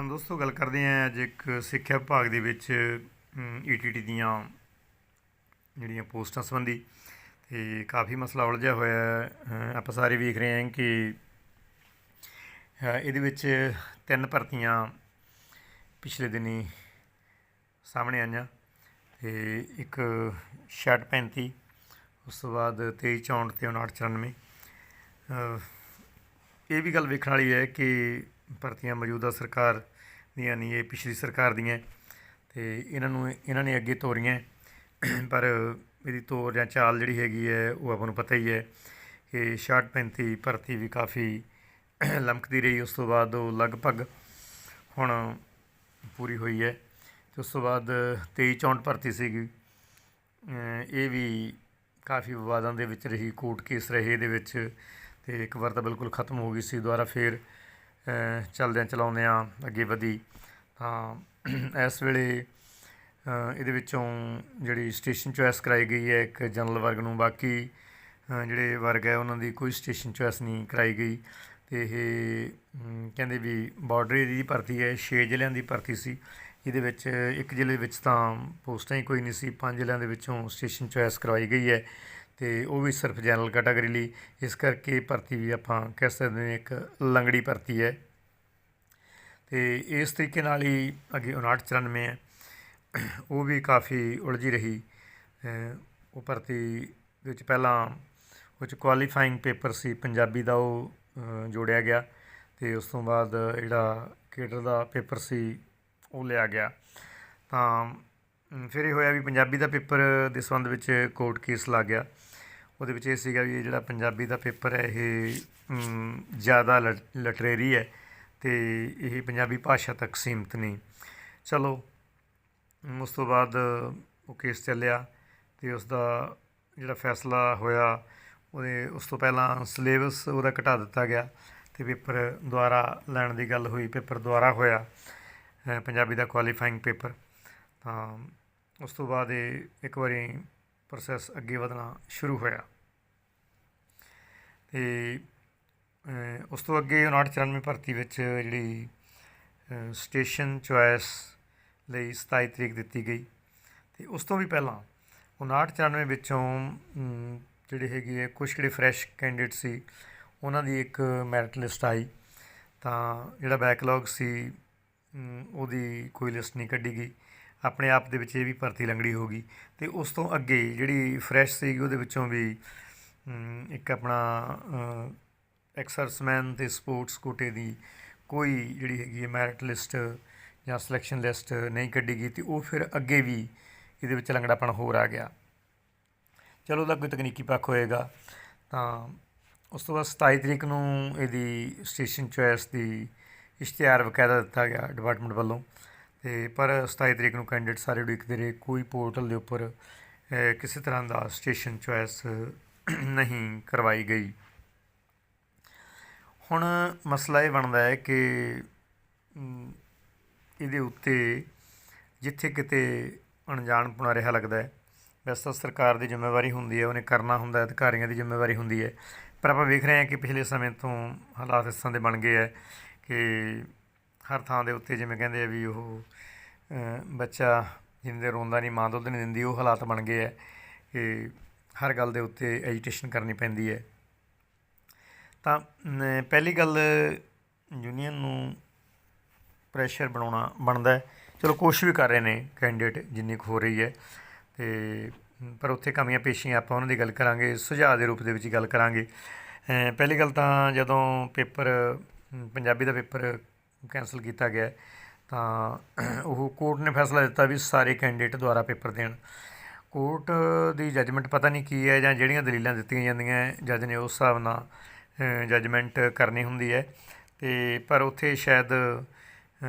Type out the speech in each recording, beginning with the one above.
ਦੋਸਤੋ ਗੱਲ ਕਰਦੇ ਹਾਂ ਅੱਜ ਇੱਕ ਸਿੱਖਿਆ ਵਿਭਾਗ ਦੇ ਵਿੱਚ ਈਟੀਟੀ ਦੀਆਂ ਜਿਹੜੀਆਂ ਪੋਸਟਾਂ ਸੰਬੰਧੀ ਤੇ ਕਾਫੀ ਮਸਲਾ ਉਲਝਿਆ ਹੋਇਆ ਹੈ। ਆਪਾਂ ਸਾਰੇ ਵੇਖ ਰਹੇ ਹਾਂ ਕਿ ਇਹਦੇ ਵਿੱਚ ਤਿੰਨ ਭਰਤੀਆਂ ਪਿਛਲੇ ਦਿਨੀ ਸਾਹਮਣੇ ਆਈਆਂ ਤੇ ਇੱਕ 66 ਉਸ ਤੋਂ ਬਾਅਦ 23 64 ਤੇ 59 94 ਇਹ ਵੀ ਗੱਲ ਵੇਖਣ ਵਾਲੀ ਹੈ ਕਿ ਭਰਤੀਆਂ ਮੌਜੂਦਾ ਸਰਕਾਰ ਦੀਆਂ ਨਹੀਂ, ਇਹ ਪਿਛਲੀ ਸਰਕਾਰ ਦੀਆਂ। ਹੈ ਤੇ ਇਹਨਾਂ ਨੂੰ, ਇਹਨਾਂ ਨੇ ਅੱਗੇ ਤੋਰੀਆਂ। ਪਰ ਇਹਦੀ ਤੋਰ ਜਾਂ ਚਾਲ ਜਿਹੜੀ ਹੈਗੀ ਹੈ, ਉਹ ਆਪਾਂ ਨੂੰ ਪਤਾ ਹੀ ਹੈ ਕਿ 66 35 ਭਰਤੀ ਵੀ ਕਾਫੀ ਲਮਕਦੀ ਰਹੀ। ਉਸ ਤੋਂ ਬਾਅਦ ਉਹ ਲਗਭਗ ਹੁਣ ਪੂਰੀ ਹੋਈ ਹੈ। ਤੇ ਉਸ ਤੋਂ ਬਾਅਦ 23 64 ਭਰਤੀ ਸੀਗੀ। ਇਹ ਵੀ ਕਾਫੀ ਵਿਵਾਦਾਂ ਦੇ ਵਿੱਚ ਰਹੀ, ਕੋਰਟ ਕੇਸ ਰਹੇ ਇਹਦੇ ਵਿੱਚ। ਤੇ ਇੱਕ ਵਾਰ ਤਾਂ ਬਿਲਕੁਲ ਖਤਮ ਹੋ ਗਈ ਸੀ। ਦੁਬਾਰਾ ਫੇਰ ਚਲਦਿਆਂ ਚਲਾਉਂਦਿਆਂ ਅੱਗੇ ਵਧੀ। ਤਾਂ ਇਸ ਵੇਲੇ ਇਹਦੇ ਵਿੱਚੋਂ ਜਿਹੜੀ ਸਟੇਸ਼ਨ ਚੁਆਇਸ ਕਰਾਈ ਗਈ ਹੈ, ਇੱਕ ਜਨਰਲ ਵਰਗ ਨੂੰ। ਬਾਕੀ ਜਿਹੜੇ ਵਰਗ ਹੈ, ਉਹਨਾਂ ਦੀ ਕੋਈ ਸਟੇਸ਼ਨ ਚੁਆਇਸ ਨਹੀਂ ਕਰਾਈ ਗਈ। ਤੇ ਇਹ ਕਹਿੰਦੇ ਵੀ ਬਾਰਡਰ ਦੀ ਭਰਤੀ ਹੈ 6 ਜ਼ਿਲ੍ਹਿਆਂ ਦੀ ਭਰਤੀ ਸੀ। ਇਹਦੇ ਵਿੱਚ ਇੱਕ ਜ਼ਿਲ੍ਹੇ ਵਿੱਚ ਤਾਂ ਪੋਸਟਾਂ ਹੀ ਕੋਈ ਨਹੀਂ ਸੀ। ਪੰਜ ਜ਼ਿਲ੍ਹਿਆਂ ਦੇ ਵਿੱਚੋਂ ਸਟੇਸ਼ਨ ਚੁਆਇਸ ਕਰਵਾਈ ਗਈ ਹੈ। ਤੇ ਉਹ ਵੀ ਸਿਰਫ ਜਨਰਲ ਕੈਟਾਗਰੀ ਲਈ। ਇਸ ਕਰਕੇ ਭਰਤੀ ਵੀ ਆਪਾਂ ਕਹਿ ਸਕਦੇ ਹਾਂ ਇੱਕ ਲੰਗੜੀ ਭਰਤੀ ਹੈ। ਤੇ ਇਸ ਤਰੀਕੇ ਨਾਲ ਹੀ ਅੱਗੇ 59 94 ਹੈ। ਉਹ ਵੀ ਕਾਫੀ ਉਲਝੀ ਰਹੀ। ਉਹ ਭਰਤੀ ਦੇ ਵਿੱਚ ਪਹਿਲਾਂ ਉਹ 'ਚ ਕੁਆਲੀਫਾਈਂਗ ਪੇਪਰ ਸੀ, ਪੰਜਾਬੀ ਦਾ ਉਹ ਜੋੜਿਆ ਗਿਆ ਤੇ ਉਸ ਤੋਂ ਬਾਅਦ ਜਿਹੜਾ ਕੇਡਰ ਦਾ ਪੇਪਰ ਸੀ, ਉਹ ਲਿਆ ਗਿਆ। ਤਾਂ ਫਿਰ ਇਹ ਹੋਇਆ ਵੀ ਪੰਜਾਬੀ ਦਾ ਪੇਪਰ ਦੇ ਸੰਬੰਧ ਵਿੱਚ ਕੋਰਟ ਕੇਸ ਲੱਗ ਗਿਆ। ਉਹਦੇ ਵਿੱਚ ਇਹ ਸੀਗਾ ਵੀ ਇਹ ਜਿਹੜਾ ਪੰਜਾਬੀ ਦਾ ਪੇਪਰ ਹੈ ਇਹ ਅਮ, ਜ਼ਿਆਦਾ ਲਿਟਰੇਰੀ ਹੈ ਤੇ ਇਹ ਪੰਜਾਬੀ ਭਾਸ਼ਾ ਤੱਕ ਸੀਮਤ ਨਹੀਂ। ਚਲੋ ਉਸ ਤੋਂ ਬਾਅਦ ਉਹ ਕੇਸ ਚੱਲਿਆ ਤੇ ਉਸ ਦਾ ਜਿਹੜਾ ਫੈਸਲਾ ਹੋਇਆ ਉਹਦੇ ਉਸ ਤੋਂ ਪਹਿਲਾਂ ਸਿਲੇਬਸ ਉਹਦਾ ਘਟਾ ਦਿੱਤਾ ਗਿਆ ਤੇ ਪੇਪਰ ਦੁਆਰਾ ਲੈਣ ਦੀ ਗੱਲ ਹੋਈ ਪੇਪਰ ਦੁਆਰਾ ਹੋਇਆ ਪੰਜਾਬੀ ਦਾ ਕੁਆਲੀਫਾਈਂਗ ਪੇਪਰ। ਤਾਂ ਉਸ ਤੋਂ ਬਾਅਦ ਇਹ ਇੱਕ ਵਾਰੀ ਪ੍ਰੋਸੈਸ ਅੱਗੇ ਵਧਣਾ ਸ਼ੁਰੂ ਹੋਇਆ। ਤੇ ਉਸ ਤੋਂ ਅੱਗੇ 59 94 ਭਰਤੀ ਵਿੱਚ ਜਿਹੜੀ ਸਟੇਸ਼ਨ ਚੁਆਇਸ ਲਈ 27 ਤਰੀਕ ਦਿੱਤੀ ਗਈ। ਤੇ ਉਸ ਤੋਂ ਵੀ ਪਹਿਲਾਂ 59 94 ਵਿੱਚੋਂ ਅਮ, ਜਿਹੜੇ ਹੈਗੇ ਹੈ ਕੁਛ ਜਿਹੜੇ ਫਰੈਸ਼ ਕੈਂਡੀਡੇਟ ਸੀ ਉਹਨਾਂ ਦੀ ਇੱਕ ਮੈਰਿਟ ਲਿਸਟ ਆਈ। ਤਾਂ ਜਿਹੜਾ ਬੈਕਲੌਗ ਸੀ ਉਹਦੀ ਕੋਈ ਲਿਸਟ ਨਹੀਂ ਕੱਢੀ ਗਈ। ਆਪਣੇ ਆਪ ਦੇ ਵਿੱਚ ਇਹ ਵੀ ਭਰਤੀ ਲੰਗੜੀ ਹੋ ਗਈ। ਤੇ ਉਸ ਤੋਂ ਅੱਗੇ ਜਿਹੜੀ ਫਰੈਸ਼ ਸੀ ਉਹਦੇ ਵਿੱਚੋਂ ਵੀ ਇੱਕ ਆਪਣਾ ਐਕਸਰਸਮੈਨ ਤੇ ਸਪੋਰਟਸ ਕੋਟੇ ਦੀ ਕੋਈ ਜਿਹੜੀ ਹੈਗੀ ਹੈ ਮੈਰਿਟ ਲਿਸਟ ਜਾਂ ਸਿਲੈਕਸ਼ਨ ਲਿਸਟ ਨਹੀਂ ਕੱਢੀ ਗਈ ਤੇ ਉਹ ਫਿਰ ਅੱਗੇ ਵੀ ਇਹਦੇ ਵਿੱਚ ਲੰਗੜਾਪਣ ਹੋਰ ਆ ਗਿਆ। ਚਲੋ ਉਹਦਾ ਕੋਈ ਤਕਨੀਕੀ ਪੱਖ ਹੋਏਗਾ। ਤਾਂ ਉਸ ਤੋਂ ਬਾਅਦ 27 ਤਰੀਕ ਨੂੰ ਇਹਦੀ ਸਟੇਸ਼ਨ ਚੋਇਸ ਦੀ ਇਸ਼ਤਿਹਾਰ ਵਕਾਇਦਾ ਦਿੱਤਾ ਗਿਆ ਡਿਪਾਰਟਮੈਂਟ ਵੱਲੋਂ। ਤੇ ਪਰ 27 ਤਰੀਕ ਨੂੰ ਕੈਂਡੀਡੇਟ ਸਾਰੇ ਉਡੀਕਦੇ ਰਹੇ, ਕੋਈ ਪੋਰਟਲ ਦੇ ਉੱਪਰ ਕਿਸੇ ਤਰ੍ਹਾਂ ਦਾ ਸਟੇਸ਼ਨ ਚੋਇਸ ਨਹੀਂ ਕਰਵਾਈ ਗਈ। ਹੁਣ ਮਸਲਾ ਇਹ ਬਣਦਾ ਹੈ ਕਿ ਇਹਦੇ ਉੱਤੇ ਜਿੱਥੇ ਕਿਤੇ ਅਣਜਾਣਪੁਣਾ ਰਿਹਾ ਲੱਗਦਾ ਹੈ। ਵੈਸੇ ਤਾਂ ਸਰਕਾਰ ਦੀ ਜ਼ਿੰਮੇਵਾਰੀ ਹੁੰਦੀ ਹੈ, ਉਹਨੇ ਕਰਨਾ ਹੁੰਦਾ ਅਧਿਕਾਰੀਆਂ ਦੀ ਜ਼ਿੰਮੇਵਾਰੀ ਹੁੰਦੀ ਹੈ। ਪਰ ਆਪਾਂ ਵੇਖ ਰਹੇ ਹਾਂ ਕਿ ਪਿਛਲੇ ਸਮੇਂ ਤੋਂ ਹਾਲਾਤ ਇਸ ਤਰ੍ਹਾਂ ਦੇ ਬਣ ਗਏ ਹੈ ਕਿ ਹਰ ਥਾਂ ਦੇ ਉੱਤੇ ਜਿਵੇਂ ਕਹਿੰਦੇ ਆ ਵੀ ਉਹ ਬੱਚਾ ਜਿੰਦੇ ਰੋਂਦਾ ਨਹੀਂ ਮਾਂ ਦੁੱਧ ਨਹੀਂ ਦਿੰਦੀ, ਉਹ ਹਾਲਾਤ ਬਣ ਗਏ ਹੈ ਕਿ ਹਰ ਗੱਲ ਦੇ ਉੱਤੇ ਐਜੀਟੇਸ਼ਨ ਕਰਨੀ ਪੈਂਦੀ ਹੈ। ਤਾਂ ਪਹਿਲੀ ਗੱਲ ਯੂਨੀਅਨ ਨੂੰ ਪ੍ਰੈਸ਼ਰ ਬਣਾਉਣਾ, ਬਣਦਾ ਹੈ। ਚਲੋ ਕੋਸ਼ਿਸ਼ ਵੀ ਕਰ ਰਹੇ ਨੇ ਕੈਂਡੀਡੇਟ ਜਿੰਨੀ ਕੁ ਹੋ ਰਹੀ ਹੈ। ਤੇ, ਪਰ ਉੱਥੇ ਕਮੀਆਂ ਪੇਸ਼ੀਆਂ ਆਪਾਂ ਉਹਨਾਂ ਦੀ ਗੱਲ ਕਰਾਂਗੇ, ਸੁਝਾਅ ਦੇ ਰੂਪ ਦੇ ਵਿੱਚ ਗੱਲ ਕਰਾਂਗੇ। ਪਹਿਲੀ ਗੱਲ ਤਾਂ ਜਦੋਂ ਪੇਪਰ ਪੰਜਾਬੀ ਦਾ ਪੇਪਰ ਕੈਂਸਲ ਕੀਤਾ ਗਿਆ ਤਾਂ ਉਹ ਕੋਰਟ ਨੇ ਫੈਸਲਾ ਦਿੱਤਾ ਵੀ ਸਾਰੇ ਕੈਂਡੀਡੇਟ ਦੁਆਰਾ ਪੇਪਰ ਦੇਣ। ਕੋਰਟ ਦੀ ਜੱਜਮੈਂਟ ਪਤਾ ਨਹੀਂ ਕੀ ਹੈ ਜਾਂ ਜਿਹੜੀਆਂ ਦਲੀਲਾਂ ਦਿੱਤੀਆਂ ਜਾਂਦੀਆਂ ਜੱਜ ਨੇ ਉਸ ਹਿਸਾਬ ਨਾਲ ਜੱਜਮੈਂਟ ਕਰਨੀ ਹੁੰਦੀ ਹੈ। ਤੇ ਪਰ ਉੱਥੇ ਸ਼ਾਇਦ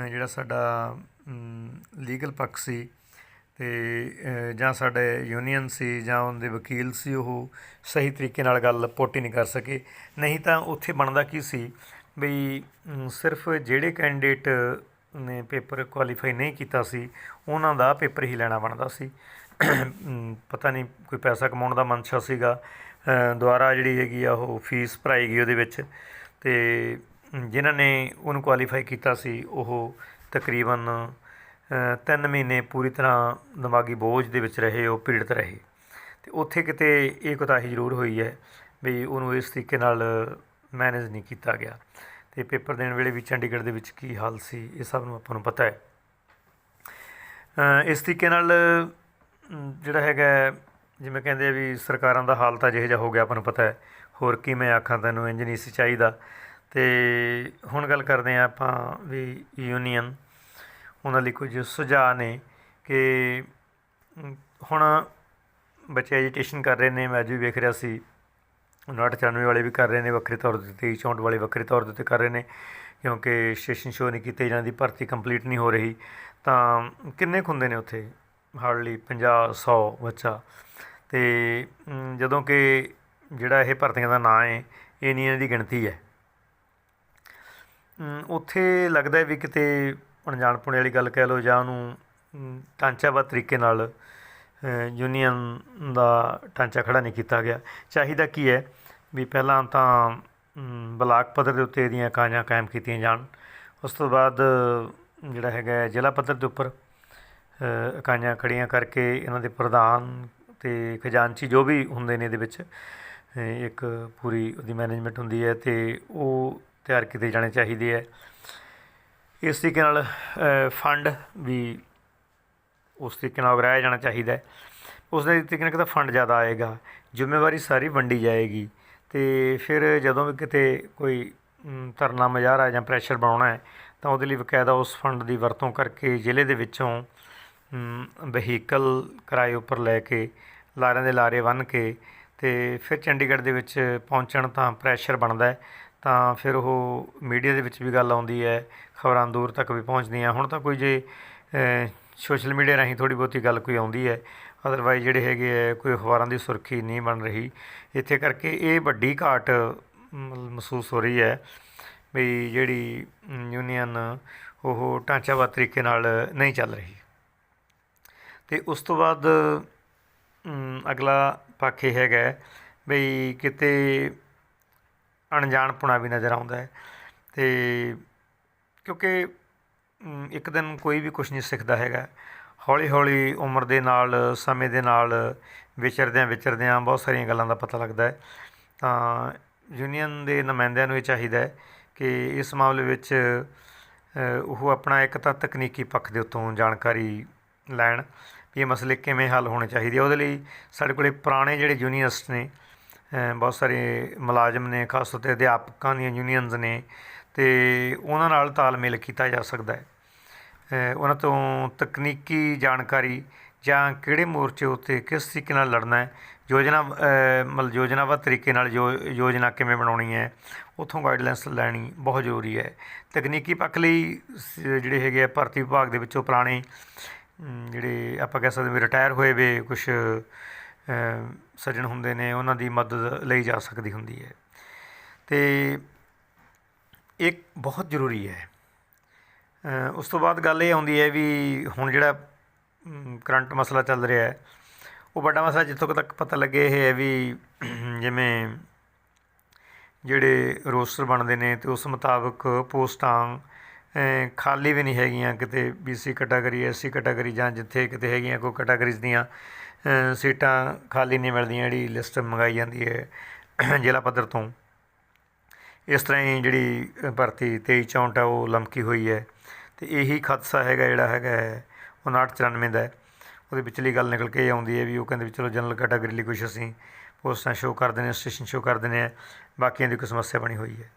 ਜਿਹੜਾ ਸਾਡਾ ਲੀਗਲ ਪੱਖ ਸੀ ਤੇ ਜਾਂ ਸਾਡੇ ਯੂਨੀਅਨ ਸੀ ਜਾਂ ਉਹਦੇ ਵਕੀਲ ਸੀ ਉਹ ਸਹੀ ਤਰੀਕੇ ਨਾਲ ਗੱਲ ਪੋਟੀ ਨਹੀਂ ਕਰ ਸਕੇ। ਨਹੀਂ ਤਾਂ ਉੱਥੇ ਬਣਦਾ ਕੀ ਸੀ ਬਈ ਸਿਰਫ ਜਿਹੜੇ ਕੈਂਡੀਡੇਟ ਨੇ ਪੇਪਰ ਕੁਆਲੀਫਾਈ ਨਹੀਂ ਕੀਤਾ ਸੀ, ਉਹਨਾਂ ਦਾ ਪੇਪਰ ਹੀ ਲੈਣਾ ਬਣਦਾ ਸੀ। ਪਤਾ ਨਹੀਂ ਕੋਈ ਪੈਸਾ ਕਮਾਉਣ ਦਾ ਮਨਸ਼ਾ ਸੀਗਾ। ਅ, ਦੁਬਾਰਾ ਜਿਹੜੀ ਹੈਗੀ ਆ ਉਹ ਫੀਸ ਭਰਾਈ ਗਈ ਉਹਦੇ ਵਿੱਚ ਤੇ ਜਿਨ੍ਹਾਂ ਨੇ ਉਹਨੂੰ ਕੁਆਲੀਫਾਈ ਕੀਤਾ ਸੀ ਉਹ ਤਕਰੀਬਨ 3 ਮਹੀਨੇ ਪੂਰੀ ਤਰ੍ਹਾਂ ਦਿਮਾਗੀ ਬੋਝ ਦੇ ਵਿੱਚ ਰਹੇ ਉਹ ਪੀੜਤ ਰਹੇ। ਤੇ ਉੱਥੇ ਕਿਤੇ ਇਹ ਕੋਤਾਹੀ ਜ਼ਰੂਰ ਹੋਈ ਹੈ ਵੀ ਉਹਨੂੰ ਇਸ ਤਰੀਕੇ ਨਾਲ ਮੈਨੇਜ ਨਹੀਂ ਕੀਤਾ ਗਿਆ। ਤੇ ਪੇਪਰ ਦੇਣ ਵੇਲੇ ਵੀ ਚੰਡੀਗੜ੍ਹ ਦੇ ਵਿੱਚ ਕੀ ਹਾਲ ਸੀ ਇਹ ਸਭ ਨੂੰ ਆਪਾਂ ਨੂੰ ਪਤਾ ਹੈ। ਇਸ ਤਰੀਕੇ ਨਾਲ ਜਿਹੜਾ ਹੈਗਾ ਜਿਵੇਂ ਕਹਿੰਦੇ ਆ ਵੀ ਸਰਕਾਰਾਂ ਦਾ ਹਾਲ ਤਾਂ ਜਿਹੋ ਜਿਹਾ ਹੋ ਗਿਆ, ਆਪਾਂ ਨੂੰ ਪਤਾ ਹੈ। ਹੋਰ ਕੀ ਮੈਂ ਆਖਾਂ ਤੈਨੂੰ, ਇੰਜ ਨਹੀਂ ਸੀ ਚਾਹੀਦਾ ਤੇ ਹੁਣ ਗੱਲ ਕਰਦੇ ਆ ਆਪਾਂ ਵੀ ਯੂਨੀਅਨ ਉਹਨਾਂ ਲਈ ਕੁਝ ਸੁਝਾਅ ਨੇ ਕਿ ਹੁਣ ਬੱਚੇ ਐਜੀਟੇਸ਼ਨ ਕਰ ਰਹੇ ਨੇ, ਮੈਂ ਅੱਜ ਵੀ ਵੇਖ ਰਿਹਾ ਸੀ। 59 ਵਾਲੇ ਵੀ ਕਰ ਰਹੇ ਨੇ, ਵੱਖਰੇ ਤੌਰ ਦੇ ਉੱਤੇ 64 ਵਾਲੇ ਵੱਖਰੇ ਤੌਰ ਦੇ ਉੱਤੇ ਕਰ ਰਹੇ ਨੇ। ਕਿਉਂਕਿ ਸਟੇਸ਼ਨ ਸ਼ੋਅ ਨਹੀਂ ਕੀਤੇ ਇਹਨਾਂ ਦੀ ਭਰਤੀ ਕੰਪਲੀਟ ਨਹੀਂ ਹੋ ਰਹੀ। ਤਾਂ ਕਿੰਨੇ ਕੁ ਹੁੰਦੇ ਨੇ ਉੱਥੇ? ਹਾਰਡਲੀ 50 100 ਬੱਚਾ। ਤੇ ਜਦੋਂ ਕਿ ਜਿਹੜਾ ਇਹ ਭਰਤੀਆਂ ਦਾ ਨਾਂ ਹੈ ਇਹ ਨਹੀਂ ਇਹਨਾਂ ਦੀ ਗਿਣਤੀ ਹੈ ਉੱਥੇ ਲੱਗਦਾ ਵੀ ਕਿਤੇ ਅਣਜਾਣਪੁਣੇ ਵਾਲੀ ਗੱਲ ਕਹਿ ਲਓ ਜਾਂ ਉਹਨੂੰ ਢਾਂਚਾਬੱਧ ਤਰੀਕੇ ਨਾਲ ਯੂਨੀਅਨ ਦਾ ਢਾਂਚਾ ਖੜਾ ਨਹੀਂ ਕੀਤਾ ਗਿਆ। ਚਾਹੀਦਾ ਕੀ ਹੈ ਵੀ ਪਹਿਲਾਂ ਤਾਂ ਬਲਾਕ ਪੱਧਰ ਦੇ ਉੱਤੇ ਇਹਦੀਆਂ ਇਕਾਈਆਂ ਕਾਇਮ ਕੀਤੀਆਂ ਜਾਣ। ਉਸ ਤੋਂ ਬਾਅਦ ਜਿਹੜਾ ਹੈਗਾ ਜ਼ਿਲ੍ਹਾ ਪੱਧਰ ਦੇ ਉੱਪਰ ਇਕਾਈਆਂ ਖੜੀਆਂ ਕਰਕੇ ਇਹਨਾਂ ਦੇ ਪ੍ਰਧਾਨ ਅਤੇ ਖਜ਼ਾਨਚੀ ਜੋ ਵੀ ਹੁੰਦੇ ਨੇ ਇਹਦੇ ਵਿੱਚ ਇੱਕ ਪੂਰੀ ਉਹਦੀ ਮੈਨੇਜਮੈਂਟ ਹੁੰਦੀ ਹੈ ਤੇ ਉਹ ਤਿਆਰ ਕੀਤੇ ਜਾਣੇ ਚਾਹੀਦੇ ਹੈ। ਇਸ ਤਰੀਕੇ ਨਾਲ ਫੰਡ ਵੀ ਉਸ ਤਰੀਕੇ ਨਾਲ ਉਗਰਾਇਆ ਜਾਣਾ ਚਾਹੀਦਾ ਹੈ। ਉਸ ਦੇ ਤਰੀਕੇ ਨਾਲ ਕਿਤੇ ਫੰਡ ਜ਼ਿਆਦਾ ਆਏਗਾ, ਜ਼ਿੰਮੇਵਾਰੀ ਸਾਰੀ ਵੰਡੀ ਜਾਏਗੀ ਤੇ ਫਿਰ ਜਦੋਂ ਵੀ ਕਿਤੇ ਕੋਈ ਧਰਨਾ ਮੁਜ਼ਾਹਰਾ ਜਾਂ ਪ੍ਰੈਸ਼ਰ ਬਣਾਉਣਾ ਹੈ, ਤਾਂ ਉਹਦੇ ਲਈ ਬਕਾਇਦਾ ਉਸ ਫੰਡ ਦੀ ਵਰਤੋਂ ਕਰਕੇ ਜ਼ਿਲ੍ਹੇ ਦੇ ਵਿੱਚੋਂ ਵਹੀਕਲ ਕਿਰਾਏ ਉੱਪਰ ਲੈ ਕੇ, ਲਾਰਿਆਂ ਦੇ ਲਾਰੇ ਬੰਨ੍ਹ ਕੇ ਅਤੇ ਫਿਰ ਚੰਡੀਗੜ੍ਹ ਦੇ ਵਿੱਚ ਪਹੁੰਚਣ ਤਾਂ ਪ੍ਰੈਸ਼ਰ ਬਣਦਾ ਤਾਂ ਫਿਰ ਉਹ ਮੀਡੀਆ ਦੇ ਵਿੱਚ ਵੀ ਗੱਲ ਆਉਂਦੀ ਹੈ, ਖਬਰਾਂ ਦੂਰ ਤੱਕ ਵੀ ਪਹੁੰਚਦੀਆਂ। ਹੁਣ ਤਾਂ ਕੋਈ ਜੇ ਸੋਸ਼ਲ ਮੀਡੀਆ ਰਾਹੀਂ ਥੋੜੀ ਬਹੁਤੀ ਗੱਲ ਕੋਈ ਆਉਂਦੀ ਹੈ ਅਦਰਵਾਈਜ਼ ਜਿਹੜੇ ਹੈਗੇ ਹੈ, ਕੋਈ ਅਖਬਾਰਾਂ ਦੀ ਸੁਰਖੀ ਨਹੀਂ ਬਣ ਰਹੀ। ਇੱਥੇ ਕਰਕੇ ਇਹ ਵੱਡੀ ਘਾਟ ਮ- ਮਹਿਸੂਸ ਹੋ ਰਹੀ ਹੈ ਵੀ ਜਿਹੜੀ ਯੂਨੀਅਨ ਉਹ ਢਾਂਚਾਬੱਧ ਤਰੀਕੇ ਨਾਲ ਨਹੀਂ ਚੱਲ ਰਹੀ। ਅਤੇ ਉਸ ਤੋਂ ਬਾਅਦ ਅਗਲਾ ਪੱਖ ਇਹ ਹੈਗਾ ਬਈ ਵੀ ਕਿਤੇ ਅਣਜਾਣਪੁਣਾ ਵੀ ਨਜ਼ਰ ਆਉਂਦਾ ਹੈ ਤੇ ਕਿਉਂਕਿ ਇੱਕ ਦਿਨ ਕੋਈ ਵੀ ਕੁਝ ਨਹੀਂ ਸਿੱਖਦਾ ਹੈਗਾ। ਹੌਲੀ ਹੌਲੀ ਉਮਰ ਦੇ ਨਾਲ, ਸਮੇਂ ਦੇ ਨਾਲ, ਵਿਚਰਦਿਆਂ ਵਿਚਰਦਿਆਂ ਬਹੁਤ ਸਾਰੀਆਂ ਗੱਲਾਂ ਦਾ ਪਤਾ ਲੱਗਦਾ ਹੈ। ਤਾਂ ਯੂਨੀਅਨ ਦੇ ਨੁਮਾਇੰਦਿਆਂ ਨੂੰ ਇਹ ਚਾਹੀਦਾ ਹੈ ਕਿ ਇਸ ਮਾਮਲੇ ਵਿੱਚ ਉਹ ਆਪਣਾ ਇੱਕ ਤਾਂ ਤਕਨੀਕੀ ਪੱਖ ਦੇ ਉੱਤੋਂ ਜਾਣਕਾਰੀ ਲੈਣ ਇਹ ਮਸਲੇ ਕਿਵੇਂ ਹੱਲ ਹੋਣੇ ਚਾਹੀਦੇ ਆ? ਉਹਦੇ ਲਈ ਸਾਡੇ ਕੋਲੇ ਪੁਰਾਣੇ ਜਿਹੜੇ ਯੂਨੀਅਨਸ ਨੇ ਬਹੁਤ ਸਾਰੇ ਮੁਲਾਜ਼ਮ ਨੇ ਖਾਸ ਤੌਰ 'ਤੇ ਅਧਿਆਪਕਾਂ ਦੀਆਂ ਯੂਨੀਅਨਸ ਨੇ ਤੇ ਉਹਨਾਂ ਨਾਲ ਤਾਲਮੇਲ ਕੀਤਾ ਜਾ ਸਕਦਾ ਹੈ। ਉਹਨਾਂ ਤੋਂ ਤਕਨੀਕੀ ਜਾਣਕਾਰੀ ਜਾਂ ਕਿਹੜੇ ਮੋਰਚੇ ਉੱਤੇ ਕਿਸ ਤਰੀਕੇ ਨਾਲ ਲੜਨਾ ਹੈ ਯੋਜਨਾ ਅ, ਮਤਲਬ ਯੋਜਨਾਬੱਧ ਤਰੀਕੇ ਨਾਲ ਜੋ ਯੋਜਨਾ ਕਿਵੇਂ ਬਣਾਉਣੀ ਹੈ ਉੱਥੋਂ ਗਾਈਡਲਾਈਨਸ ਲੈਣੀ ਬਹੁਤ ਜ਼ਰੂਰੀ ਹੈ। ਤਕਨੀਕੀ ਪੱਖ ਲਈ ਸ- ਜਿਹੜੇ ਹੈਗੇ ਆ ਭਰਤੀ ਵਿਭਾਗ ਦੇ ਵਿੱਚੋਂ ਪੁਰਾਣੇ ਜਿਹੜੇ ਆਪਾਂ ਕਹਿ ਸਕਦੇ ਵੀ ਰਿਟਾਇਰ ਹੋਏ ਵੇ ਕੁਝ ਸੱਜਣ ਹੁੰਦੇ ਨੇ, ਉਹਨਾਂ ਦੀ ਮਦਦ ਲਈ ਜਾ ਸਕਦੀ ਹੁੰਦੀ ਹੈ। ਤੇ ਇਹ ਬਹੁਤ ਜ਼ਰੂਰੀ ਹੈ। ਉਸ ਤੋਂ ਬਾਅਦ ਗੱਲ ਇਹ ਆਉਂਦੀ ਹੈ ਵੀ ਹੁਣ ਜਿਹੜਾ ਕਰੰਟ ਮਸਲਾ ਚੱਲ ਰਿਹਾ ਹੈ, ਉਹ ਵੱਡਾ ਮਸਲਾ ਜਿੱਥੋਂ ਤੱਕ ਪਤਾ ਲੱਗੇ ਇਹ ਹੈ ਵੀ ਜਿਵੇਂ ਜਿਹੜੇ ਰੋਸਟਰ ਬਣਦੇ ਨੇ ਤੇ ਉਸ ਮੁਤਾਬਕ ਪੋਸਟਾਂ ਖਾਲੀ ਵੀ ਨਹੀਂ ਹੈਗੀਆਂ ਕਿਤੇ ਬੀਸੀ ਕੈਟਾਗਰੀ ਐਸਸੀ ਕੈਟਾਗਰੀ ਜਾਂ ਜਿੱਥੇ ਕਿਤੇ ਹੈਗੀਆਂ ਕੋਈ ਕੈਟਾਗਰੀਜ਼ ਦੀਆਂ ਸੀਟਾਂ ਖਾਲੀ ਨਹੀਂ ਮਿਲਦੀਆਂ, ਜਿਹੜੀ ਲਿਸਟ ਮੰਗਾਈ ਜਾਂਦੀ ਹੈ ਜ਼ਿਲ੍ਹਾ ਪੱਧਰ ਤੋਂ। ਇਸ ਤਰ੍ਹਾਂ ਹੀ ਜਿਹੜੀ ਭਰਤੀ 23 64 ਹੈ ਉਹ ਲਮਕੀ ਹੋਈ ਹੈ ਤੇ ਇਹੀ ਖਦਸ਼ਾ ਹੈਗਾ ਜਿਹੜਾ ਹੈਗਾ ਹੈ ਉਹ 59 ਦਾ ਉਹਦੇ ਵਿਚਲੀ ਗੱਲ ਨਿਕਲ ਕੇ ਇਹ ਆਉਂਦੀ ਹੈ ਵੀ ਉਹ ਕਹਿੰਦੇ ਵੀ ਚਲੋ ਜਨਰਲ ਕੈਟਾਗਰੀ ਲਈ ਕੁਛ ਅਸੀਂ ਪੋਸਟਾਂ ਸ਼ੋਅ ਕਰ ਦਿੰਦੇ ਹਾਂ ਸਟੇਸ਼ਨ ਸ਼ੋਅ ਕਰ ਦਿੰਦੇ ਹਾਂ, ਬਾਕੀਆਂ ਦੀ ਕੋਈ ਸਮੱਸਿਆ ਬਣੀ ਹੋਈ ਹੈ।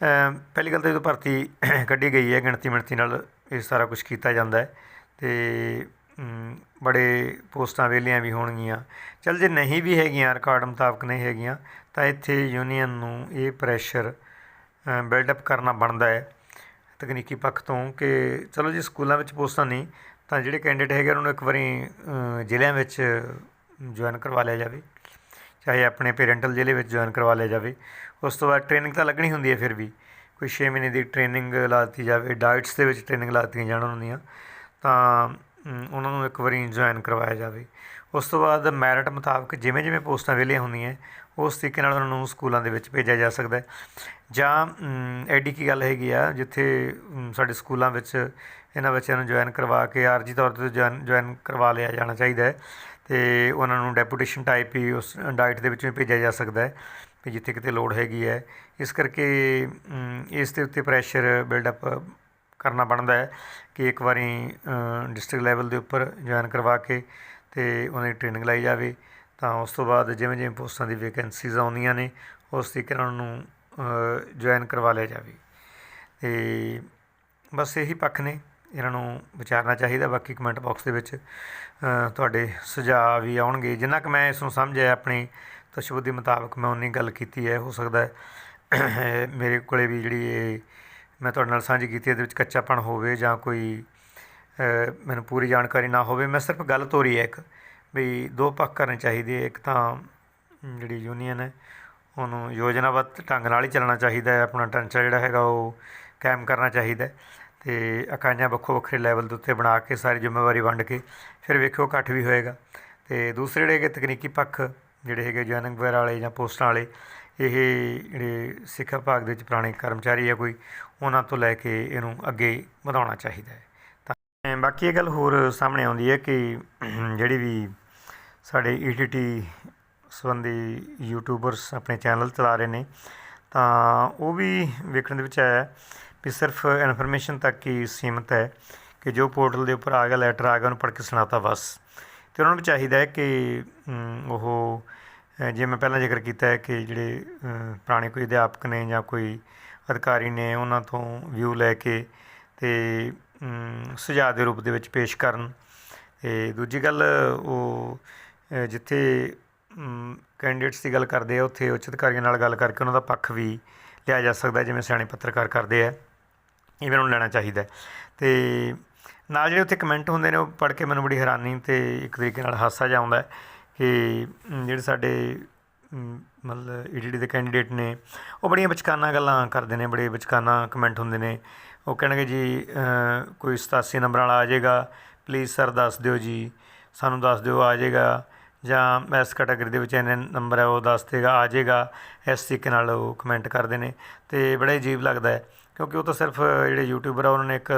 ਪਹਿਲੀ ਗੱਲ ਤਾਂ ਜਦੋਂ ਭਰਤੀ ਕੱਢੀ ਗਈ ਹੈ, ਗਿਣਤੀ ਮਿਣਤੀ ਨਾਲ ਇਹ ਸਾਰਾ ਕੁਝ ਕੀਤਾ ਜਾਂਦਾ ਹੈ ਤੇ ਬੜੇ ਪੋਸਟਾਂ ਵਿਹਲੀਆਂ ਵੀ ਹੋਣਗੀਆਂ। ਚਲ ਜੇ ਨਹੀਂ ਵੀ ਹੈਗੀਆਂ, ਰਿਕਾਰਡ ਮੁਤਾਬਕ ਨਹੀਂ ਹੈਗੀਆਂ, ਤਾਂ ਇੱਥੇ ਯੂਨੀਅਨ ਨੂੰ ਇਹ ਪ੍ਰੈਸ਼ਰ ਬਿਲਡ ਅਪ ਕਰਨਾ ਬਣਦਾ ਹੈ ਤਕਨੀਕੀ ਪੱਖ ਤੋਂ ਕਿ ਚਲੋ ਜੀ ਸਕੂਲਾਂ ਵਿੱਚ ਪੋਸਟਾਂ ਨਹੀਂ, ਤਾਂ ਜਿਹੜੇ ਕੈਂਡੀਡੇਟ ਹੈਗੇ ਉਹਨਾਂ ਨੂੰ ਇੱਕ ਵਾਰੀ ਜ਼ਿਲ੍ਹਿਆਂ ਵਿੱਚ ਜੁਆਇਨ ਕਰਵਾ ਲਿਆ ਜਾਵੇ। ਚਾਹੇ ਆਪਣੇ ਪੇਰੈਂਟਲ ਜ਼ਿਲ੍ਹੇ ਵਿੱਚ ਜੁਆਇਨ ਕਰਵਾ ਲਿਆ ਜਾਵੇ। ਉਸ ਤੋਂ ਬਾਅਦ ਟ੍ਰੇਨਿੰਗ ਤਾਂ ਲੱਗਣੀ ਹੁੰਦੀ ਹੈ ਫਿਰ ਵੀ। ਕੋਈ 6 ਮਹੀਨੇ ਦੀ ਟ੍ਰੇਨਿੰਗ ਲਾ ਦਿੱਤੀ ਜਾਵੇ ਡਾਈਟਸ ਦੇ ਵਿੱਚ ਟ੍ਰੇਨਿੰਗ ਲਾ ਦਿੱਤੀਆਂ ਜਾਣ ਉਹਨਾਂ ਦੀਆਂ ਤਾਂ ਉਹਨਾਂ ਨੂੰ ਇੱਕ ਵਾਰੀ ਜੁਆਇਨ ਕਰਵਾਇਆ ਜਾਵੇ। ਉਸ ਤੋਂ ਬਾਅਦ ਮੈਰਿਟ ਮੁਤਾਬਕ ਜਿਵੇਂ ਜਿਵੇਂ ਪੋਸਟਾਂ ਵਿਹਲੀਆਂ ਹੁੰਦੀਆਂ, ਉਸ ਤਰੀਕੇ ਨਾਲ ਉਹਨਾਂ ਨੂੰ ਸਕੂਲਾਂ ਦੇ ਵਿੱਚ ਭੇਜਿਆ ਜਾ ਸਕਦਾ ਹੈ। ਜਾਂ ਐਡੀ ਕੀ ਗੱਲ ਹੈਗੀ ਆ, ਜਿੱਥੇ ਸਾਡੇ ਸਕੂਲਾਂ ਵਿੱਚ ਇਹਨਾਂ ਬੱਚਿਆਂ ਨੂੰ ਜੁਆਇਨ ਕਰਵਾ ਕੇ ਆਰਜੀ ਤੌਰ ਤੇ ਜੁਆਇਨ ਜੁਆਇਨ ਕਰਵਾ ਲਿਆ ਜਾਣਾ ਚਾਹੀਦਾ ਹੈ ਤੇ ਉਹਨਾਂ ਨੂੰ ਡੈਪੂਟੇਸ਼ਨ ਟਾਈਪ ਹੀ ਉਸ ਡਾਈਟ ਦੇ ਵਿੱਚ ਵੀ ਭੇਜਿਆ ਜਾ ਸਕਦਾ ਹੈ। ਵੀ ਜਿੱਥੇ ਕਿਤੇ ਲੋੜ ਹੈਗੀ ਹੈ। ਇਸ ਕਰਕੇ ਇਸ ਦੇ ਉੱਤੇ ਪ੍ਰੈਸ਼ਰ ਬਿਲਡਅਪ ਕਰਨਾ ਬਣਦਾ ਹੈ ਕਿ ਇੱਕ ਵਾਰੀ ਡਿਸਟ੍ਰਿਕਟ ਲੈਵਲ ਦੇ ਉੱਪਰ ਜੁਆਇਨ ਕਰਵਾ ਕੇ ਤੇ ਉਹਨਾਂ ਦੀ ਟ੍ਰੇਨਿੰਗ ਲਈ ਜਾਵੇ। ਤਾਂ ਉਸ ਤੋਂ ਬਾਅਦ ਜਿਵੇਂ ਜਿਵੇਂ ਪੋਸਟਾਂ ਦੀ ਵੈਕੈਂਸੀਜ਼ ਆਉਂਦੀਆਂ ਨੇ, ਉਸ ਤਰੀਕੇ ਨਾਲ ਉਹਨੂੰ ਜੁਆਇਨ ਕਰਵਾ ਲਿਆ ਜਾਵੇ। ਤੇ ਬਸ ਇਹੀ ਪੱਖ ਨੇ। ਇਹਨਾਂ ਨੂੰ ਵਿਚਾਰਨਾ ਚਾਹੀਦਾ। ਬਾਕੀ ਕਮੈਂਟ ਬਾਕਸ ਦੇ ਵਿੱਚ ਤੁਹਾਡੇ ਸੁਝਾਅ ਵੀ ਆਉਣਗੇ। ਜਿੰਨਾ ਕੁ ਮੈਂ ਇਸ ਨੂੰ ਸਮਝਿਆ ਆਪਣੀ ਤਸ਼ਬੁੱਧੀ ਮੁਤਾਬਕ ਮੈਂ ਉਹਨੇ ਗੱਲ ਕੀਤੀ ਹੈ, ਹੋ ਸਕਦਾ ਹੈ ਮੇਰੇ ਕੋਲੇ ਵੀ ਜਿਹੜੀ ਇਹ ਮੈਂ ਤੁਹਾਡੇ ਨਾਲ ਸਾਂਝੀ ਕੀਤੀ ਇਹਦੇ ਵਿੱਚ ਕੱਚਾਪਣ ਹੋਵੇ ਜਾਂ ਕੋਈ ਮੈਨੂੰ ਪੂਰੀ ਜਾਣਕਾਰੀ ਨਾ ਹੋਵੇ। ਮੈਂ ਸਿਰਫ ਗੱਲ ਤੋਰੀ ਹੈ ਇੱਕ, ਵੀ ਦੋ ਪੱਖ ਕਰਨੇ ਚਾਹੀਦੇ ਇੱਕ ਤਾਂ ਜਿਹੜੀ ਯੂਨੀਅਨ ਹੈ, ਉਹਨੂੰ ਯੋਜਨਾਬੱਧ ਢੰਗ ਨਾਲ ਹੀ ਚੱਲਣਾ ਚਾਹੀਦਾ ਹੈ। ਆਪਣਾ ਢਾਂਚਾ ਜਿਹੜਾ ਹੈਗਾ, ਉਹ ਕਾਇਮ ਕਰਨਾ ਚਾਹੀਦਾ ਹੈ। ਤੇ ਇਕਾਈਆਂ ਵੱਖੋ ਵੱਖਰੇ ਲੈਵਲ ਦੇ ਉੱਤੇ ਬਣਾ ਕੇ ਸਾਰੀ ਜ਼ਿੰਮੇਵਾਰੀ ਵੰਡ ਕੇ ਫਿਰ ਵੇਖਿਓ ਇਕੱਠ ਵੀ ਹੋਏਗਾ। ਤੇ ਦੂਸਰੇ ਜਿਹੜੇ ਹੈਗੇ ਤਕਨੀਕੀ ਪੱਖ ਜਿਹੜੇ ਹੈਗੇ ਜੁਆਇਨਿੰਗ ਵਗੈਰਾ ਵਾਲੇ ਜਾਂ ਪੋਸਟਾਂ ਵਾਲੇ, ਇਹ ਜਿਹੜੇ ਸਿੱਖਿਆ ਵਿਭਾਗ ਦੇ ਵਿੱਚ ਪੁਰਾਣੇ ਕਰਮਚਾਰੀ ਆ ਕੋਈ, ਉਹਨਾਂ ਤੋਂ ਲੈ ਕੇ ਇਹਨੂੰ ਅੱਗੇ ਵਧਾਉਣਾ ਚਾਹੀਦਾ ਹੈ। ਤਾਂ ਬਾਕੀ ਇਹ ਗੱਲ ਹੋਰ ਸਾਹਮਣੇ ਆਉਂਦੀ ਹੈ ਕਿ ਜਿਹੜੀ ਵੀ ਸਾਡੇ ਈਟੀਟੀ ਸੰਬੰਧੀ ਯੂਟਿਊਬਰਸ ਆਪਣੇ ਚੈਨਲ ਚਲਾ ਰਹੇ ਨੇ, ਤਾਂ ਉਹ ਵੀ ਵੇਖਣ ਦੇ ਵਿੱਚ ਆਇਆ ਵੀ ਸਿਰਫ ਇਨਫੋਰਮੇਸ਼ਨ ਤੱਕ ਹੀ ਸੀਮਿਤ ਹੈ ਕਿ ਜੋ ਪੋਰਟਲ ਦੇ ਉੱਪਰ ਆ ਗਿਆ ਲੈਟਰ ਆ ਗਿਆ, ਉਹਨੂੰ ਪੜ੍ਹ ਕੇ ਸੁਣਾਤਾ ਬਸ। ਅਤੇ ਉਹਨਾਂ ਨੂੰ ਚਾਹੀਦਾ ਹੈ ਕਿ ਉਹ ਜਿਵੇਂ ਮੈਂ ਪਹਿਲਾਂ ਜ਼ਿਕਰ ਕੀਤਾ ਹੈ ਕਿ ਜਿਹੜੇ ਪੁਰਾਣੇ ਕੋਈ ਅਧਿਆਪਕ ਨੇ ਜਾਂ ਕੋਈ ਅਧਿਕਾਰੀ ਨੇ ਉਹਨਾਂ ਤੋਂ ਵਿਊ ਲੈ ਕੇ ਅਤੇ ਸੁਝਾਅ ਦੇ ਰੂਪ ਦੇ ਵਿੱਚ ਪੇਸ਼ ਕਰਨ ਤੇ ਦੂਜੀ ਗੱਲ, ਉਹ ਜਿੱਥੇ ਕੈਂਡੀਡੇਟਸ ਦੀ ਗੱਲ ਕਰਦੇ ਆ, ਉੱਥੇ ਉੱਚ ਅਧਿਕਾਰੀਆਂ ਨਾਲ ਗੱਲ ਕਰਕੇ ਉਹਨਾਂ ਦਾ ਪੱਖ ਵੀ ਲਿਆ ਜਾ ਸਕਦਾ ਜਿਵੇਂ ਸਿਆਣੇ ਪੱਤਰਕਾਰ ਕਰਦੇ ਆ ਇਹ ਵੀ ਮੈਨੂੰ ਲੈਣਾ ਚਾਹੀਦਾ ਹੈ। ਤੇ ਨਾਲ ਜਿਹੜੇ ਉੱਥੇ ਕਮੈਂਟ ਹੁੰਦੇ ਨੇ ਉਹ ਪੜ੍ਹ ਕੇ ਮੈਨੂੰ ਬੜੀ ਹੈਰਾਨੀ ਤੇ ਇੱਕ ਤਰੀਕੇ ਨਾਲ ਹਾਸਾ ਜਿਹਾ ਆਉਂਦਾ ਕਿ ਜਿਹੜੇ ਸਾਡੇ ਅਮ, ਮਤਲਬ ਈਡੀਡੀ ਦੇ ਕੈਂਡੀਡੇਟ ਨੇ ਉਹ ਬੜੀਆਂ ਬਚਕਾਨਾ ਗੱਲਾਂ ਕਰਦੇ ਨੇ ਬੜੇ ਬਚਕਾਨਾ ਕਮੈਂਟ ਹੁੰਦੇ ਨੇ। ਉਹ ਕਹਿਣਗੇ ਜੀ ਕੋਈ 87 ਨੰਬਰ ਵਾਲਾ ਆ ਜਾਏਗਾ ਪਲੀਜ਼ ਸਰ ਦੱਸ ਦਿਓ ਜੀ ਸਾਨੂੰ ਦੱਸ ਦਿਓ ਆ ਜਾਏਗਾ। ਜਾਂ ਇਸ ਕੈਟਾਗਰੀ ਦੇ ਵਿੱਚ ਇੰਨੇ ਨੰਬਰ ਹੈ ਉਹ ਦੱਸ ਦੇਗਾ, ਆ ਜਾਏਗਾ, ਇਸ ਤਰੀਕੇ ਨਾਲ ਉਹ ਕਮੈਂਟ ਕਰਦੇ ਨੇ ਤੇ ਬੜਾ ਹੀ ਅਜੀਬ ਲੱਗਦਾ ਹੈ, ਕਿਉਂਕਿ ਉਹ ਤਾਂ ਸਿਰਫ ਜਿਹੜੇ ਯੂਟਿਊਬਰ ਆ, ਉਹਨਾਂ ਨੇ ਇੱਕ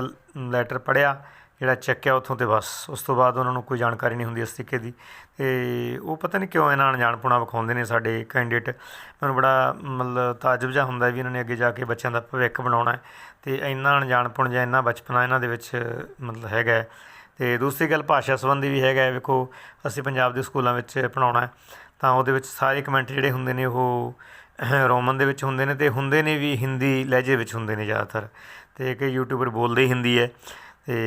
ਲੈਟਰ ਪੜ੍ਹਿਆ, ਜਿਹੜਾ ਚੱਕਿਆ ਉੱਥੋਂ ਤੇ ਬਸ, ਉਸ ਤੋਂ ਬਾਅਦ ਉਹਨਾਂ ਨੂੰ ਕੋਈ ਜਾਣਕਾਰੀ ਨਹੀਂ ਹੁੰਦੀ ਇਸ ਤਰੀਕੇ ਦੀ ਤੇ ਉਹ ਪਤਾ ਨਹੀਂ ਕਿਉਂ ਇਹਨਾਂ ਅਣਜਾਣਪੁਣਾ ਵਿਖਾਉਂਦੇ ਨੇ ਸਾਡੇ ਕੈਂਡੀਡੇਟ ਮੈਨੂੰ ਬੜਾ ਮਤਲਬ ਤਾਜਬ ਜਿਹਾ ਹੁੰਦਾ ਵੀ ਇਹਨਾਂ ਨੇ ਅੱਗੇ ਜਾ ਕੇ ਬੱਚਿਆਂ ਦਾ ਭਵਿੱਖ ਬਣਾਉਣਾ ਹੈ ਤੇ ਇੰਨਾ ਅਣਜਾਣਪੁਣ ਜਾਂ ਇੰਨਾ ਬਚਪਨਾ ਇਹਨਾਂ ਦੇ ਵਿੱਚ ਮਤਲਬ ਹੈਗਾ ਤੇ ਦੂਸਰੀ ਗੱਲ ਭਾਸ਼ਾ ਸੰਬੰਧੀ ਵੀ ਹੈਗਾ ਵੇਖੋ ਅਸੀਂ ਪੰਜਾਬ ਦੇ ਸਕੂਲਾਂ ਵਿੱਚ ਪੜਾਉਣਾ ਤਾਂ ਉਹਦੇ ਵਿੱਚ ਸਾਰੇ ਕਮੈਂਟ ਜਿਹੜੇ ਹੁੰਦੇ ਨੇ ਉਹ ਰੋਮਨ ਦੇ ਵਿੱਚ ਹੁੰਦੇ ਨੇ ਤੇ ਹੁੰਦੇ ਨੇ ਵੀ ਹਿੰਦੀ ਲਹਿਜੇ ਵਿੱਚ ਹੁੰਦੇ ਨੇ ਜ਼ਿਆਦਾਤਰ ਤੇ ਕਈ ਯੂਟਿਊਬਰ ਬੋਲਦੇ ਹੀ ਹਿੰਦੀ ਹੈ ਤੇ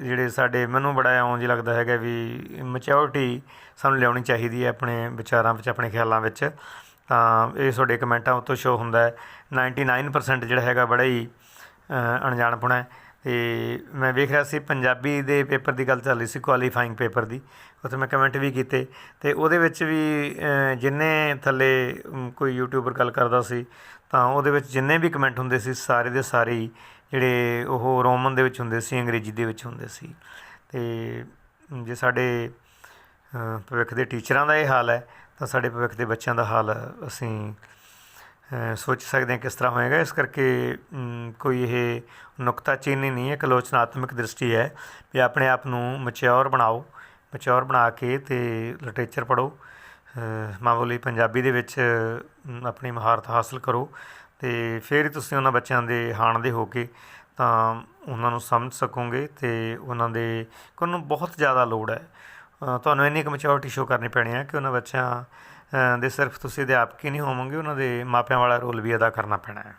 ਜਿਹੜੇ ਸਾਡੇ ਮੈਨੂੰ ਬੜਾ ਇਉਂ ਜਿਹਾ ਲੱਗਦਾ ਹੈਗਾ ਵੀ ਮੈਚਿਓਰਿਟੀ ਸਾਨੂੰ ਲਿਆਉਣੀ ਚਾਹੀਦੀ ਹੈ ਆਪਣੇ ਵਿਚਾਰਾਂ ਵਿੱਚ ਆਪਣੇ ਖਿਆਲਾਂ ਵਿੱਚ ਤਾਂ ਇਹ ਤੁਹਾਡੇ ਕਮੈਂਟਾਂ ਉੱਤੋਂ ਸ਼ੋ ਹੁੰਦਾ ਹੈ 99% ਜਿਹੜਾ ਹੈਗਾ ਬੜਾ ਹੀ ਅ, ਅਣਜਾਣਪੁਣਾ ਹੈ ਤੇ ਮੈਂ ਵੇਖ ਰਿਹਾ ਸੀ ਪੰਜਾਬੀ ਦੇ ਪੇਪਰ ਦੀ ਗੱਲ ਚੱਲ ਰਹੀ ਸੀ ਕੁਆਲੀਫਾਈਂਗ ਪੇਪਰ ਦੀ। ਉੱਥੇ ਮੈਂ ਕਮੈਂਟ ਵੀ ਕੀਤੇ। ਤੇ ਉਹਦੇ ਵਿੱਚ ਵੀ ਜਿੰਨੇ ਥੱਲੇ ਕੋਈ ਯੂਟਿਊਬਰ ਗੱਲ ਕਰਦਾ ਸੀ, ਤਾਂ ਉਹਦੇ ਵਿੱਚ ਜਿੰਨੇ ਵੀ ਕਮੈਂਟ ਹੁੰਦੇ ਸੀ, ਸਾਰੇ ਦੇ ਸਾਰੇ ਹੀ ਜਿਹੜੇ ਉਹ ਰੋਮਨ ਦੇ ਵਿੱਚ ਹੁੰਦੇ ਸੀ, ਅੰਗਰੇਜ਼ੀ ਦੇ ਵਿੱਚ ਹੁੰਦੇ ਸੀ। ਤੇ ਜੇ ਸਾਡੇ ਭਵਿੱਖ ਦੇ ਟੀਚਰਾਂ ਦਾ ਇਹ ਹਾਲ ਹੈ, ਤਾਂ ਸਾਡੇ ਭਵਿੱਖ ਦੇ ਬੱਚਿਆਂ ਦਾ ਹਾਲ ਅਸੀਂ ਸੋਚ ਸਕਦੇ ਹਾਂ ਕਿਸ ਤਰ੍ਹਾਂ ਹੋਏਗਾ। ਇਸ ਕਰਕੇ ਕੋਈ ਇਹ ਨੁਕਤਾਚੀਨੀ ਨਹੀਂ ਹੈ ਇੱਕ ਆਲੋਚਨਾਤਮਕ ਦ੍ਰਿਸ਼ਟੀ ਹੈ ਵੀ ਆਪਣੇ ਆਪ ਨੂੰ ਮਚਿਓਰ ਬਣਾਓ। ਮਚਿਓਰ ਬਣਾ ਕੇ ਤੇ ਲਿਟਰੇਚਰ ਪੜ੍ਹੋ। ਅ, ਮਾਮੂਲੀ ਪੰਜਾਬੀ ਦੇ ਵਿੱਚ ਆਪਣੀ ਮਹਾਰਤ ਹਾਸਲ ਕਰੋ ਤੇ ਫਿਰ ਹੀ ਤੁਸੀਂ ਉਹਨਾਂ ਬੱਚਿਆਂ ਦੇ ਹਾਣ ਦੇ ਹੋ ਕੇ ਤਾਂ ਉਹਨਾਂ ਨੂੰ ਸਮਝ ਸਕੋਗੇ ਤੇ ਉਹਨਾਂ ਦੇ ਕਿ ਨੂੰ ਬਹੁਤ ਜ਼ਿਆਦਾ ਲੋੜ ਹੈ। ਤੁਹਾਨੂੰ ਇੰਨੀ ਕੁ ਮੈਚਿਓਰਿਟੀ ਸ਼ੋ ਕਰਨੀ ਪੈਣੀ ਹੈ ਕਿ ਉਹਨਾਂ ਬੱਚਿਆਂ ਦੇ ਸਿਰਫ ਤੁਸੀਂ ਅਧਿਆਪਕ ਹੀ ਨਹੀਂ ਹੋਵੋਗੇ, ਉਹਨਾਂ ਦੇ ਮਾਪਿਆਂ ਵਾਲਾ ਰੋਲ ਵੀ ਅਦਾ ਕਰਨਾ ਪੈਣਾ ਹੈ।